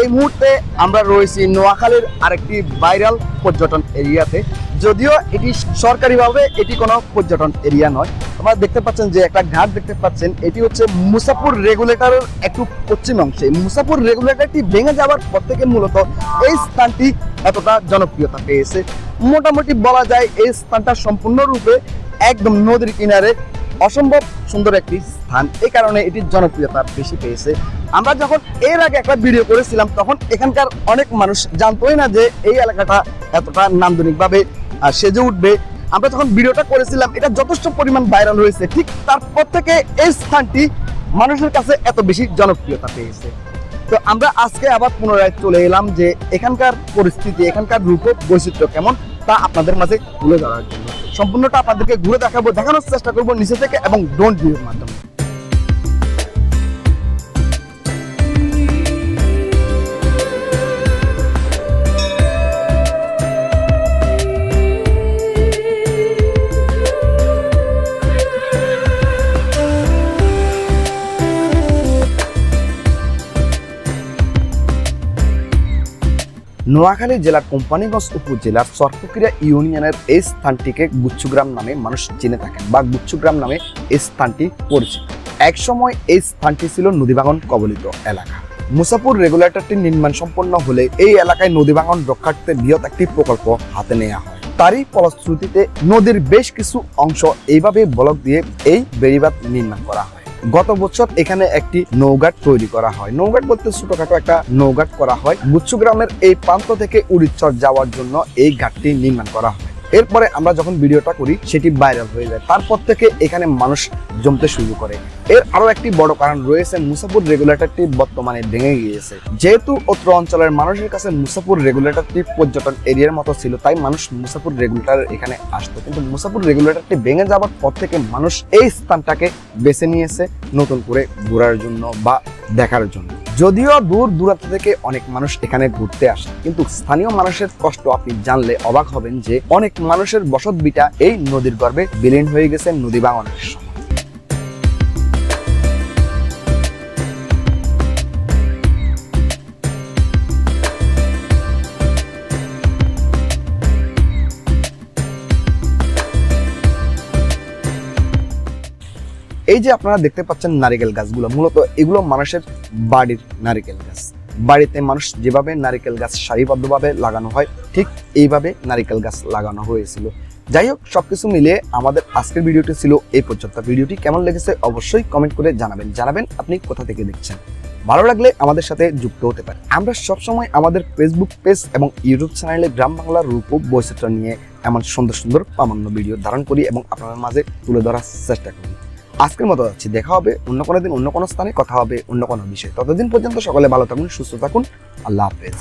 এই মুহূর্তে আমরা রয়েছি নোয়াখালীর আরেকটি ভাইরাল পর্যটন এরিয়াতে। যদিও এটি সরকারিভাবে এটি কোনো পর্যটন এরিয়া নয়। আপনারা দেখতে পাচ্ছেন যে একটা ঘাট দেখতে পাচ্ছেন, এটি হচ্ছে মুসাপুর রেগুলেটরের একটু পশ্চিম অংশে। মুসাপুর রেগুলেটরটি ভেঙে যাওয়ার পর থেকে মূলত এই স্থানটি এতটা জনপ্রিয়তা পেয়েছে। মোটামুটি বলা যায় এই স্থানটা সম্পূর্ণরূপে একদম নদীর কিনারে অসম্ভব সুন্দর একটি স্থান। এই কারণে এটির জনপ্রিয়তা বেশি পেয়েছে। আমরা যখন এর আগে একটা ভিডিও করেছিলাম, তখন এখানকার অনেক মানুষ জানতোই না যে এই এলাকাটা এতটা নান্দনিকভাবে সেজে উঠবে। আমরা যখন ভিডিওটা করেছিলাম, এটা যথেষ্ট পরিমাণ ভাইরাল হয়েছে। ঠিক তারপর থেকে এই স্থানটি মানুষের কাছে এত বেশি জনপ্রিয়তা পেয়েছে। তো আমরা আজকে আবার পুনরায় চলে এলাম যে এখানকার পরিস্থিতি, এখানকার রূপ বৈচিত্র্য কেমন। তা আপনাদের মাঝে ঘুরে ধরার জন্য। সম্পূর্ণটা আপনাদেরকে ঘুরে দেখাবো, দেখানোর চেষ্টা করব নিচে থেকে এবং ডোন্ট ভিউর মাধ্যমে নোয়াখালী জেলার কোম্পানিগঞ্জ উপজেলার সরপুকিরা ইউনিয়নের এই স্থানটিকে গুচ্ছগ্রাম নামে মানুষ চিনে থাকেন বা গুচ্ছগ্রাম নামে এই স্থানটি পরিচিত। একসময় এই স্থানটি ছিল নদীভাঙন কবলিত এলাকা। মুসাপুর রেগুলেটরটি নির্মাণ সম্পন্ন হলে এই এলাকায় নদীভাঙন রক্ষার্থে বৃহৎ একটি প্রকল্প হাতে নেওয়া হয়। তারই ফলশ্রুতিতে নদীর বেশ কিছু অংশ এইভাবে ব্লক দিয়ে এই বেড়িবাঁধ নির্মাণ করা হয়। গত বছর এখানে একটি নৌঘাট তৈরি করা হয়। নৌঘাট বলতে ছোটখাটো একটা নৌঘাট করা হয়। গুচ্ছ গ্রামের এই প্রান্ত থেকে উড়িচ্ছর যাওয়ার জন্য এই ঘাটটি নির্মাণ করা হয়। এরপরে আমরা যখন ভিডিওটা করি, সেটি ভাইরাল হয়ে যায়। তারপর থেকে এখানে মানুষ জমতে শুরু করে। এর আরও একটি বড় কারণ রয়েছে মুসাপুর রেগুলেটরটি বর্তমানে ভেঙে গিয়েছে। যেহেতু অত্র অঞ্চলের মানুষের কাছে মুসাপুর রেগুলেটরটি পর্যটন এরিয়ার মতো ছিল, তাই মানুষ মুসাপুর রেগুলেটর এখানে আসতো। কিন্তু মুসাপুর রেগুলেটরটি ভেঙে যাওয়ার পর থেকে মানুষ এই স্থানটাকে বেছে নিয়েছে নতুন করে ঘোরার জন্য বা দেখার জন্য। যদিও দূর দূরান্ত থেকে অনেক মানুষ এখানে ঘুরতে আসে, কিন্তু স্থানীয় মানুষের কষ্ট আপনি জানলে অবাক হবেন যে অনেক মানুষের বসত বিটা এই নদীর গর্ভে বিলীন হয়ে গেছে নদী বাঙনের এই যে আপনারা দেখতে পাচ্ছেন নারিকেল গাছগুলো, মূলত এগুলো মানুষের বাড়ির নারিকেল গাছ। বাড়িতে মানুষ যেভাবে নারিকেল গাছ সারিবদ্ধভাবে লাগানো হয়, ঠিক এইভাবে নারিকেল গাছ লাগানো হয়েছিল। যাই হোক, সবকিছু মিলিয়ে আমাদের আজকের ভিডিওটি ছিল এই পর্যন্ত। ভিডিওটি কেমন লেগেছে অবশ্যই কমেন্ট করে জানাবেন। জানাবেন আপনি কোথা থেকে দেখছেন। ভালো লাগলে আমাদের সাথে যুক্ত হতে পারে আমরা সবসময় আমাদের ফেসবুক পেজ এবং ইউটিউব চ্যানেলে গ্রাম বাংলার রূপ ও বৈচিত্র্য নিয়ে এমন সুন্দর সুন্দর প্রামাণ্য ভিডিও ধারণ করি এবং আপনাদের মাঝে তুলে ধরার চেষ্টা করি। আজকের মতো যাচ্ছি। দেখা হবে অন্য কোনো দিন, অন্য কোনো স্থানে, কথা হবে অন্য কোনো বিষয়ে। ততদিন পর্যন্ত সকলে ভালো থাকুন, সুস্থ থাকুন। আল্লাহ হাফেজ।